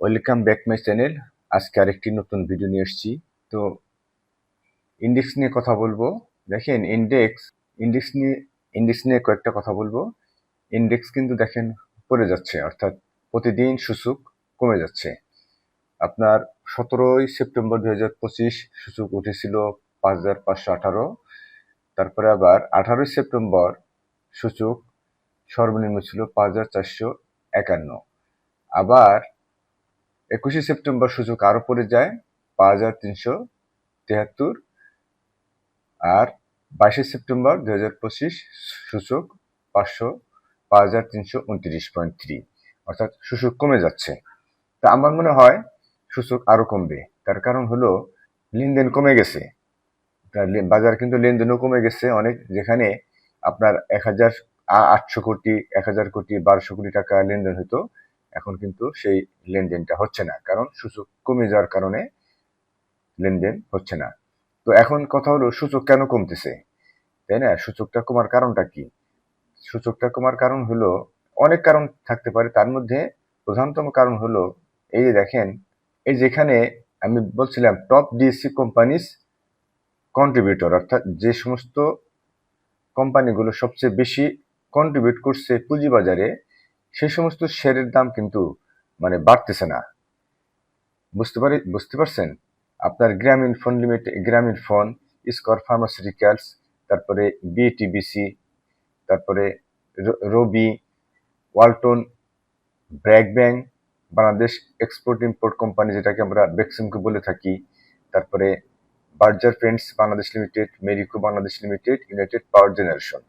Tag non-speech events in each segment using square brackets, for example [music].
Welcome back my channel আজকে আরেকটি নতুন ভিডিও নিয়ে এসেছি। তো ইন্ডেক্স নিয়ে কথা বলব। দেখেন ইন্ডেক্স ইন্ডেক্স নিয়ে ইন্ডেক্স নিয়ে কয়েকটা কথা বলব। ইন্ডেক্স কিন্তু দেখেন, পড়ে যাচ্ছে, অর্থাৎ প্রতিদিন সূচক কমে যাচ্ছে। আপনার সতেরোই সেপ্টেম্বর দু হাজার পঁচিশ সূচক উঠেছিল পাঁচ হাজার পাঁচশো আঠারো। তারপরে আবার আঠারোই সেপ্টেম্বর সূচক সর্বনিম্ন ছিল পাঁচ হাজার চারশো একান্ন। আবার একুশে সেপ্টেম্বর সূচক আরও পড়ে যায়, পাঁচ হাজার তিনশো তেহাত্তর। আর বাইশে সেপ্টেম্বর দু হাজার পঁচিশ সূচক পাঁচশো, পাঁচ হাজার তিনশো উনত্রিশ পয়েন্ট থ্রি। অর্থাৎ সূচক কমে যাচ্ছে। তা আমার মনে হয় সূচক আরও কমবে। তার কারণ হলো লেনদেন কমে গেছে। বাজার কিন্তু লেনদেনও কমে গেছে অনেক, যেখানে আপনার এক হাজার আটশো কোটি, এক হাজার কোটি, বারোশো কোটি টাকা লেনদেন হতো। এখন কিন্তু সেই লেনদেনটা হচ্ছে না। কারণ সূচক কমে যাওয়ার কারণে লেনদেন হচ্ছে না। তো এখন কথা হলো, সূচক কেন কমতেছে? তাই না? সূচকটা কমার কারণটা কি? সূচকটা কমার কারণ হলো, অনেক কারণ থাকতে পারে। তার মধ্যে প্রধানতম কারণ হলো, এই যে দেখেন, এই যেখানে আমি বলছিলাম টপ ডিএসসি কোম্পানিস কন্ট্রিবিউটর অর্থাৎ যে সমস্ত কোম্পানিগুলো সবচেয়ে বেশি কন্ট্রিবিউট করছে পুঁজিবাজারে সেই সমস্ত শেয়ারের দাম কিন্তু মানে বাড়তেছে না। বুঝতে পারি, বুঝতে পারছেন? আপনার Grameen phone limited Grameen phone Square pharmaceuticals তারপরে বিটিবিসি তারপরে Robi, Walton BRAC bank Bangladesh export import company যেটাকে আমরা বেক্সিমকো বলে থাকি, তারপরে Berger paints Bangladesh limited Marico Bangladesh limited united power generation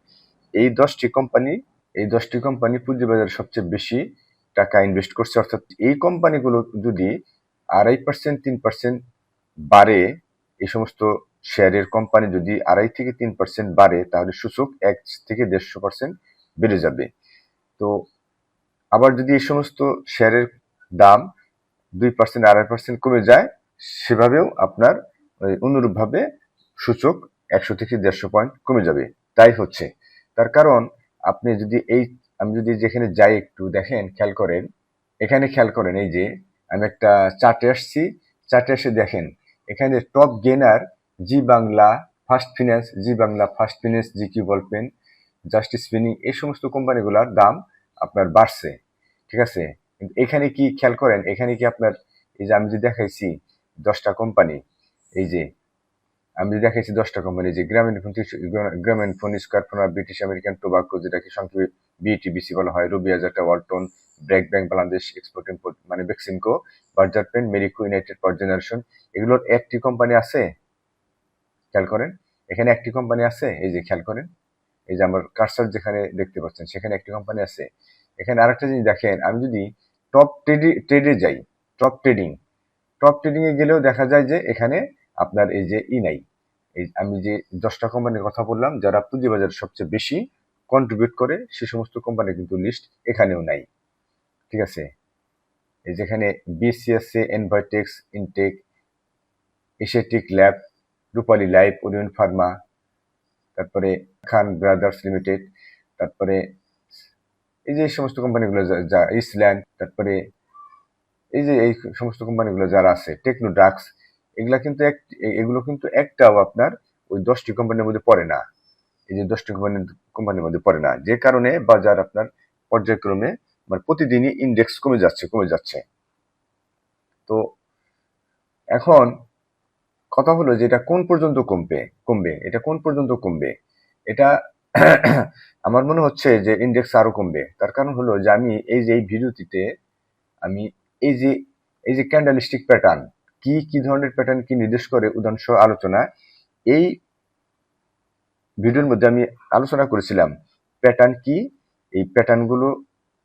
এই দশটি কোম্পানি এই দশটি কোম্পানি পুঁজিবাজারে সবচেয়ে বেশি টাকা ইনভেস্ট করছে। অর্থাৎ এই কোম্পানিগুলো যদি আড়াই পার্সেন্ট তিন পার্সেন্ট বাড়ে, এই সমস্ত শেয়ারের কোম্পানি যদি আড়াই থেকে তিন পার্সেন্ট বাড়ে, তাহলে সূচক এক থেকে দেড়শো পার্সেন্ট বেড়ে যাবে। তো আবার যদি এই সমস্ত শেয়ারের দাম দুই পার্সেন্ট আড়াই পার্সেন্ট কমে যায়, সেভাবেও আপনার অনুরূপভাবে সূচক একশো থেকে দেড়শো পয়েন্ট কমে যাবে। তাই হচ্ছে। তার কারণ আপনি যদি এই, আমি যদি যেখানে যাই একটু দেখেন, খেয়াল করেন, এখানে খেয়াল করেন এই যে, আমি একটা চার্টে আসছি চার্টে এসে দেখেন, এখানে top gainer G Bangla first finance G Bangla first finance G Q ballpen justice ফিনি এই সমস্ত কোম্পানিগুলোর দাম আপনার বাড়ছে, ঠিক আছে? এখানে কি খেয়াল করেন, এখানে কি আপনার, এই যে আমি যে দেখাইছি, দশটা কোম্পানি এই যে আমি যে দেখাইছি দশটা কোম্পানি যে Grameen phone Grameen phone, Square আর ব্রিটিশ আমেরিকান টোবাকো যেটাকে সংক্ষেপে বিটিবিসি বলা হয়, রবি হাজারটা, Walton, BRAC bank, Bangladesh export import মানে Beximco Berger pen, Marico, united power generation, এগুলোর একটি কোম্পানি আছে? খেয়াল করেন, এখানে একটি কোম্পানি আছে? এই যে খেয়াল করেন, এই যে আমার কারসার যেখানে দেখতে পাচ্ছেন, সেখানে একটি কোম্পানি আছে। এখানে আরেকটা জিনিস দেখেন, আমি যদি টপ ট্রেডে ট্রেডে যাই টপ ট্রেডিং টপ ট্রেডিংয়ে গেলেও দেখা যায় যে এখানে আপনার এই যে ই নাই, এই আমি যে দশটা কোম্পানির কথা বললাম, যারা পুঁজিবাজারে সবচেয়ে বেশি কন্ট্রিবিউট করে, সে সমস্ত কোম্পানি কিন্তু লিস্ট এখানেও নাই। ঠিক আছে? এই যেখানে BCSC Envoytex Intech Asiatic lab Rupali life Orion pharma তারপরে খান ব্রাদার্স লিমিটেড তারপরে এই যে সমস্ত কোম্পানিগুলো যা- যা ইসল্যান্ড তারপরে এই যে এই সমস্ত কোম্পানিগুলো যারা আছে টেকনো ড্রাগস এগুলা কিন্তু এক এগুলো কিন্তু একটাও আপনার ওই দশটি কোম্পানির মধ্যে পড়ে না। এই যে দশটি কোম্পানি কোম্পানির মধ্যে পড়ে না। যে কারণে বাজার আপনার পর্যায়ক্রমে মানে প্রতিদিনই ইন্ডেক্স কমে যাচ্ছে কমে যাচ্ছে। তো এখন কথা হলো যে এটা কোন পর্যন্ত কমবে কমবে, এটা কোন পর্যন্ত কমবে? এটা [clears throat] আমার মনে হচ্ছে যে ইন্ডেক্স আরও কমবে। তার কারণ হলো যে আমি এই যে এই ভিডিওটিতে আমি এই যে এই যে ক্যান্ডেলিস্টিক প্যাটার্ন কি কি ধরনের প্যাটার্ন কি নির্দেশ করে উদাহরণসহ আলোচনা, এই ভিডিওর মধ্যে আমি আলোচনা করেছিলাম প্যাটার্ন কি, এই প্যাটার্নগুলো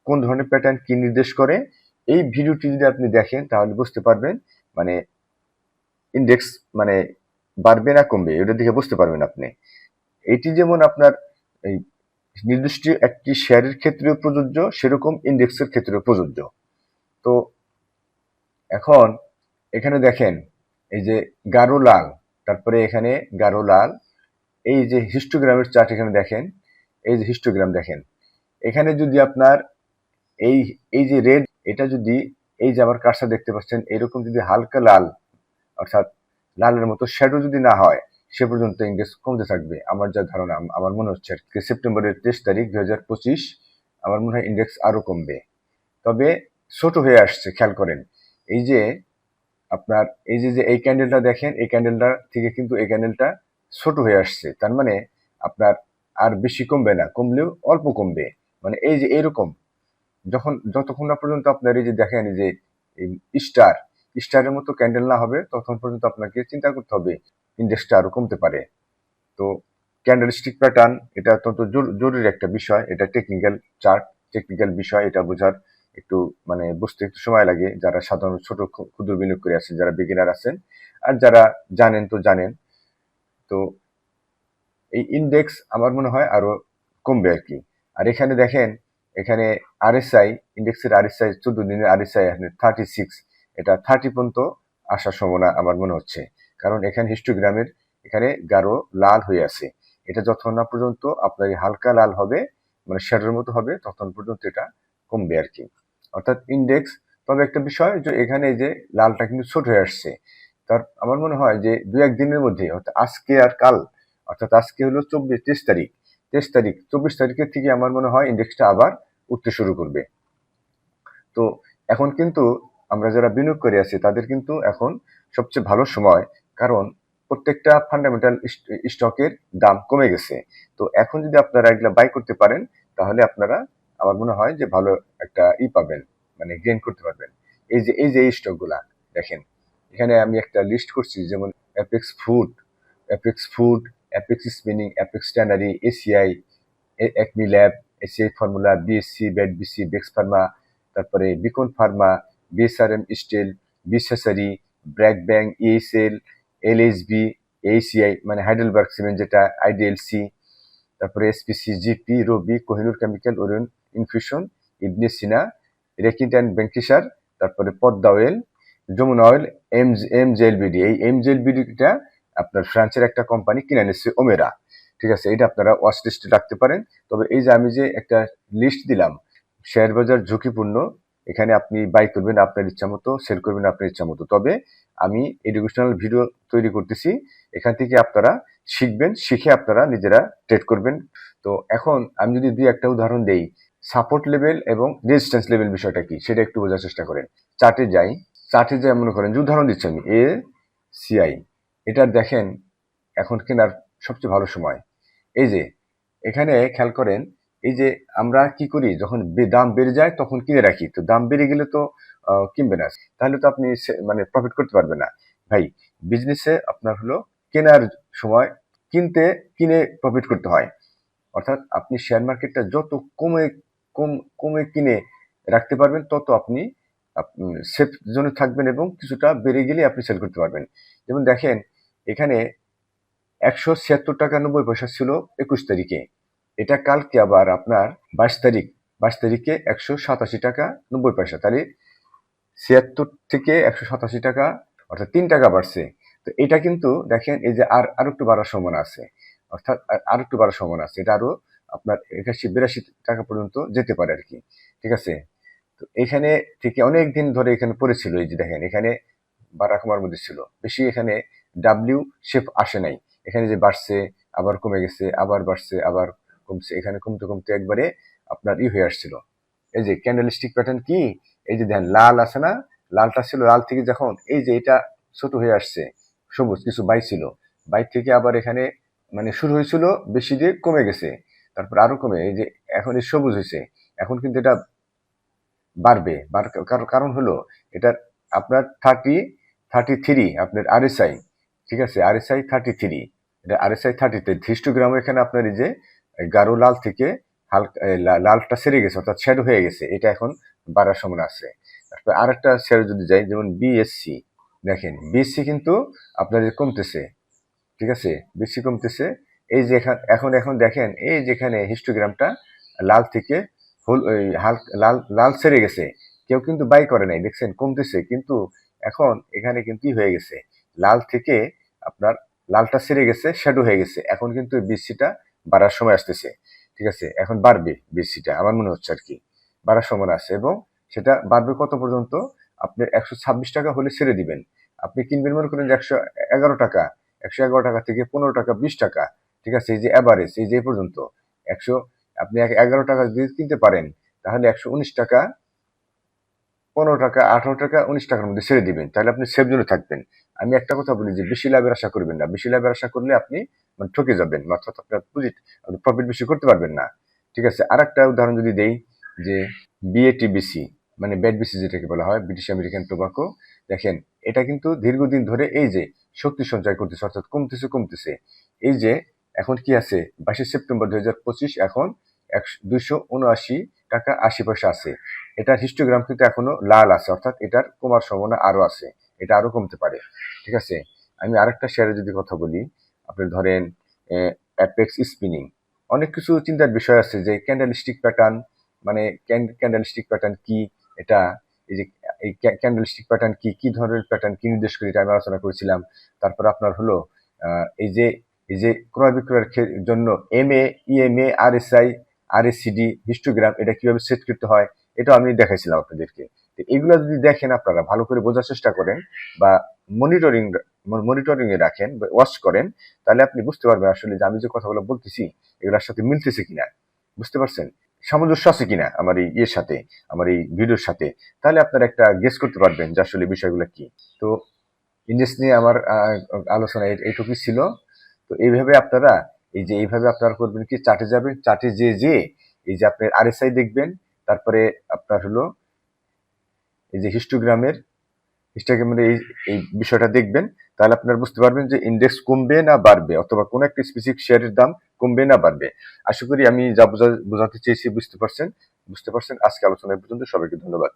কোন ধরনের প্যাটার্ন কি নির্দেশ করে, এই ভিডিওটি যদি আপনি দেখেন তাহলে বুঝতে পারবেন মানে ইন্ডেক্স মানে বাড়বে না কমবে, এটা দেখে বুঝতে পারবেন আপনি। এটি যেমন আপনার এই নির্দিষ্ট একটি শেয়ারের ক্ষেত্রেও প্রযোজ্য, সেরকম ইন্ডেক্সের ক্ষেত্রেও প্রযোজ্য। তো এখন এখানে দেখেন, এই যে গাঢ় লাল, তারপরে এখানে গাঢ় লাল, এই যে হিস্টোগ্রামের চার্ট এখানে দেখেন, এই যে হিস্টোগ্রাম দেখেন। এখানে যদি আপনার এই এই যে রেড এটা যদি এই যে আমার কাজটা দেখতে পাচ্ছেন, এরকম যদি হালকা লাল, অর্থাৎ লালের মতো শ্যাডো যদি না হয়, সে পর্যন্ত ইন্ডেক্স কমতে থাকবে। আমার যা ধারণা, আমার মনে হচ্ছে আর। সেপ্টেম্বরের তেইশ তারিখ দুই হাজার পঁচিশ, আমার মনে হয় ইন্ডেক্স আরও কমবে। তবে ছোট হয়ে আসছে, খেয়াল করেন। এই যে আপনার এই যে যে এই ক্যান্ডেলটা দেখেন, এই ক্যান্ডেলটা থেকে কিন্তু এই ক্যান্ডেলটা ছোট হয়ে আসছে। তার মানে আপনার আর বেশি কমবে না, কমলেও অল্প কমবে। মানে এই যে, এরকম। যখন, যতক্ষণ না পর্যন্ত আপনার এই যে দেখেন যে স্টার স্টারের মতো ক্যান্ডেল না হবে তখন পর্যন্ত আপনাকে চিন্তা করতে হবে ইন্ডেক্সটা আরও কমতে পারে। তো ক্যান্ডেল স্টিক প্যাটার্ন এটা অত্যন্ত জরু- জরুরি একটা বিষয়, এটা টেকনিক্যাল চার্ট টেকনিক্যাল বিষয়, এটা বোঝার একটু মানে বুঝতে একটু সময় লাগে। যারা সাধারণ ছোট ক্ষুদ্র বিনিয়োগ করে আছেন যারা বিগিনার আছেন, আর যারা জানেন তো জানেন। তো এই ইন্ডেক্স আমার মনে হয় আরও কমবে আর কি। আর এখানে দেখেন, এখানে আরএসআই ইন্ডেক্সের আরএসআই চোদ্দ দিনের আরএসআই এখানে থার্টি সিক্স এটা থার্টি পর্যন্ত আসার সম্ভাবনা আমার মনে হচ্ছে। কারণ এখানে হিস্টোগ্রামের এখানে গাঢ় লাল হয়ে আছে। এটা যতক্ষণ না পর্যন্ত আপনার হালকা লাল হবে মানে শ্যাডোর মতো হবে তখন পর্যন্ত এটা কমবে আর কি। অর্থাৎ ইন্ডেক্স তবে একটা বিষয় যে এখানে যে লালটা কিন্তু ছোট হয়ে আসছে। তার, আমার মনে হয় যে দু এক দিনের মধ্যে, অর্থাৎ আজকে আর কাল, অর্থাৎ আজকে হলো চব্বিশ, তেইশ তারিখ। তেইশ তারিখ, চব্বিশ তারিখের থেকে আমার মনে হয় ইন্ডেক্সটা আবার উঠতে শুরু করবে। তো এখন কিন্তু আমরা যারা বিনিয়োগ করে আছি, তাদের কিন্তু এখন সবচেয়ে ভালো সময়, কারণ প্রত্যেকটা ফান্ডামেন্টাল স্টকের দাম কমে গেছে। তো এখন যদি আপনারা এগুলো বাই করতে পারেন, তাহলে আপনারা আমার মনে হয় যে ভালো একটা ই পাবেন মানে গেইন করতে পারবেন। এই যে এই যে এই স্টকগুলা দেখেন, এখানে আমি একটা লিস্ট করছি, যেমন Apex food Apex food Apex spinning Apex tannery ACI Acme lab ACI formula BSC BAT BC Bex pharma তারপরে Beacon pharma BSRM steel বিশেষারি BRAC bank ESL LSB ACI মানে হাইডেলবার্গ সিমেন্ট যেটা আইডিএলসি তারপরে SPC GP Robi Kohinoor chemical Orion infusion Ibne Sina Reckitt and Benckiser তারপরে Padma oil Jamuna oil M M JLBD এই M জেএলবিডিটা আপনার ফ্রান্সের একটা company কিনে নিচ্ছে ওমেরা ঠিক আছে, এটা আপনারা ওয়াচ লিস্টে রাখতে পারেন। তবে এই যে আমি যে একটা লিস্ট দিলাম, শেয়ার বাজার ঝুঁকিপূর্ণ, এখানে আপনি বাই করবেন আপনার ইচ্ছা মতো সেল করবেন আপনার ইচ্ছা মতো। তবে আমি এডুকেশনাল ভিডিও তৈরি করতেছি, এখান থেকে আপনারা শিখবেন, শিখে আপনারা নিজেরা ট্রেড করবেন। তো এখন আমি যদি দুই একটা উদাহরণ দেই সাপোর্ট লেভেল এবং রেজিস্ট্যান্স লেভেল বিষয়টা কি? সেটা একটু বোঝার চেষ্টা করেন। চার্টে যাই চার্টে যাই মনে করেন যে উদাহরণ দিচ্ছি আমি এ সিআই এটা দেখেন, এখন কেনার সবচেয়ে ভালো সময়। এই যে, এখানে খেয়াল করেন, এই যে আমরা কি করি, যখন দাম বেড়ে যায় তখন কিনে রাখি। তো দাম বেড়ে গেলে তো কিনবে না। তাহলে তো আপনি মানে প্রফিট করতে পারবেন না। ভাই বিজনেসে আপনার হলো কেনার সময় কিনতে, কিনে প্রফিট করতে হয়। অর্থাৎ আপনি শেয়ার মার্কেটটা যত কমে কম, কমে কিনে রাখতে পারবেন, তত আপনি সেফ জোনে থাকবেন এবং কিছুটা বেড়ে গেলে আপনি সেল করতে পারবেন। যেমন দেখেন, এখানে একশো ছিয়াত্তর টাকা নব্বই পয়সা ছিল একুশ তারিখে। এটা কালকে আবার আপনার বাইশ তারিখ, বাইশ তারিখে একশো সাতাশি টাকা নব্বই পয়সা। তাহলে ছিয়াত্তর থেকে একশো সাতাশি টাকা, অর্থাৎ তিন টাকা বাড়ছে। তো এটা কিন্তু দেখেন, এই যে আর আর একটু বাড়ার সম্ভাবনা আছে। অর্থাৎ আর- একটু বাড়ার সম্ভাবনা আছে। এটা আরও আপনার একাশি বিরাশি টাকা পর্যন্ত যেতে পারে আর কি। ঠিক আছে? তো এখানে থেকে অনেক দিন ধরে এখানে পড়েছিল এই যে দেখেন, এখানে বাড়া কমার মধ্যে ছিল। বেশি এখানে ডাব্লিউ শেপ আসে নাই। এখানে যে বাড়ছে, আবার কমে গেছে, আবার বাড়ছে, আবার কমছে। এখানে কমতে কমতে একবারে আপনার ই হয়ে আসছিল। এই যে ক্যান্ডেল স্টিক প্যাটার্ন কি? এই যে দেখেন, লাল আছে না? লালটা ছিল লাল থেকে যখন এই যে এটা ছোট হয়ে আসছে, সবুজ কিছু বাই ছিল। বাই থেকে আবার এখানে মানে শুরু হয়েছিল, বেশি দিয়ে কমে গেছে। তারপর আরও কমে, এই যে এখন এই সবুজ হয়েছে এখন কিন্তু এটা বাড়বে। কারণ হলো এটা আপনার থার্টি থার্টি থ্রি আপনার আরএসআই ঠিক আছে? আরএসআই থার্টি থ্রি এটা আরএসআই থার্টি থ্রি হিস্টোগ্রাম এখানে আপনার এই যে গাঢ় লাল থেকে হালকা লালটা সেরে গেছে, অর্থাৎ শ্যাডো হয়ে গেছে, এটা এখন বাড়ার সম্ভাবনা আছে। তারপর আরেকটা শ্যাডো যদি যাই, যেমন বিএসসি দেখেন বিএসসি কিন্তু আপনার কমতেছে, ঠিক আছে? বেশি কমতেছে এই যে এখন এখন দেখেন, এই যেখানে হিস্টোগ্রামটা লাল থেকে হল, লাল লাল সেরে গেছে। কেউ কিন্তু বাই করে নাই, দেখছেন? কমতেছে, কিন্তু এখন এখানে কিন্তু হয়ে গেছে? লাল থেকে আপনার লালটা সেরে গেছে শ্যাডো হয়ে গেছে। এখন কিন্তু বিসিটা বাড়ার সময় আসতেছে। ঠিক আছে? এখন বাড়বে বিসিটা আমার মনে হচ্ছে আর কি। বাড়ার সময় আছে এবং সেটা বাড়বে কত পর্যন্ত? আপনি একশো ছাব্বিশ টাকা হলে ছেড়ে দিবেন। আপনি কিনবেন মনে করেন একশো এগারো টাকা, একশো এগারো টাকা থেকে পনেরো টাকা, বিশ টাকা। ঠিক আছে? এই যে অ্যাভারেজ এই যে পর্যন্ত, একশো, আপনি এগারো টাকা যদি কিনতে পারেন, তাহলে একশো উনিশ টাকা, পনেরো টাকা, আঠারো টাকা, উনিশ টাকার মধ্যে ছেড়ে দিবেন। তাহলে আপনি সেফ জোনে থাকবেন। আমি একটা কথা বলি যে, বেশি লাভের আশা করবেন না। বেশি লাভের আশা করলে আপনি মানে ঠকে যাবেন অর্থাৎ আপনার পুঁজিট আপনি প্রফিট বেশি করতে পারবেন না। ঠিক আছে? আর একটা উদাহরণ যদি দেই, যে বিএটিবিসি মানে ব্যাড বিসি যেটাকে বলা হয় ব্রিটিশ আমেরিকান টোবাকো দেখেন, এটা কিন্তু দীর্ঘদিন ধরে এই যে, শক্তি সঞ্চয় করতেছে, অর্থাৎ কমতেছে কমতেছে। এই যে এখন কি আছে? বাইশে সেপ্টেম্বর দুই হাজার পঁচিশ, এখন দুইশো টাকা আশি পয়সা আছে। এটার হিস্টোগ্রাম কিন্তু এখনও লাল আছে, অর্থাৎ এটার কমার সম্ভাবনা আরও আছে। এটা আরও কমতে পারে, ঠিক আছে? আমি আরেকটা শেয়ারে যদি কথা বলি, আপনি ধরেন অ্যাপেক্স স্পিনিং অনেক কিছু চিন্তার বিষয় আছে যে ক্যান্ডেলস্টিক প্যাটার্ন মানে ক্যান্ডেলস্টিক প্যাটার্ন কি? এটা, এই যে, এই ক্যান্ডেলস্টিক প্যাটার্ন কি? কি ধরনের প্যাটার্ন কি নির্দেশ করে? এটা আমি আলোচনা করেছিলাম। তারপর আপনার হলো এই যে এই যে ক্রয় বিক্রয়ের জন্য M A EMA R S I R S CD histogram এটা কীভাবে সেট করতে হয় এটা আমি দেখাইছিলাম আপনাদেরকে। তো এগুলো যদি দেখেন আপনারা, ভালো করে বোঝার চেষ্টা করেন বা মনিটরিং মনিটরিং এ রাখেন বা ওয়াচ করেন, তাহলে আপনি বুঝতে পারবেন আসলে যে আমি যে কথাগুলো বলতেছি, এগুলোর সাথে মিলতেছে কিনা। বুঝতে পারছেন? সামঞ্জস্য আছে কিনা আমার এই ইয়ের সাথে, আমার এই ভিডিওর সাথে? তাহলে আপনারা একটা গেস করতে পারবেন যে আসলে বিষয়গুলো কি। তো ইন্ডেক্স নিয়ে আমার আলোচনা এইটুকুই ছিল। তো এইভাবে আপনারা এই যে এইভাবে আপনারা করবেন কি চার্টে যাবেন চার্টে যে যে, এই যে আপনার আরএসআই দেখবেন, তারপরে আপনার হলো এই যে হিস্টোগ্রামের হিস্টোগ্রামের এই এই বিষয়টা দেখবেন, তাহলে আপনারা বুঝতে পারবেন যে ইন্ডেক্স কমবে না বাড়বে, অথবা কোনো একটা স্পেসিফিক শেয়ারের দাম কমবে না বাড়বে। আশা করি আমি যা বোঝা- বোঝাতে চেয়েছি, বুঝতে পারছেন বুঝতে পারছেন, আজকে আলোচনা পর্যন্ত, সবাইকে ধন্যবাদ।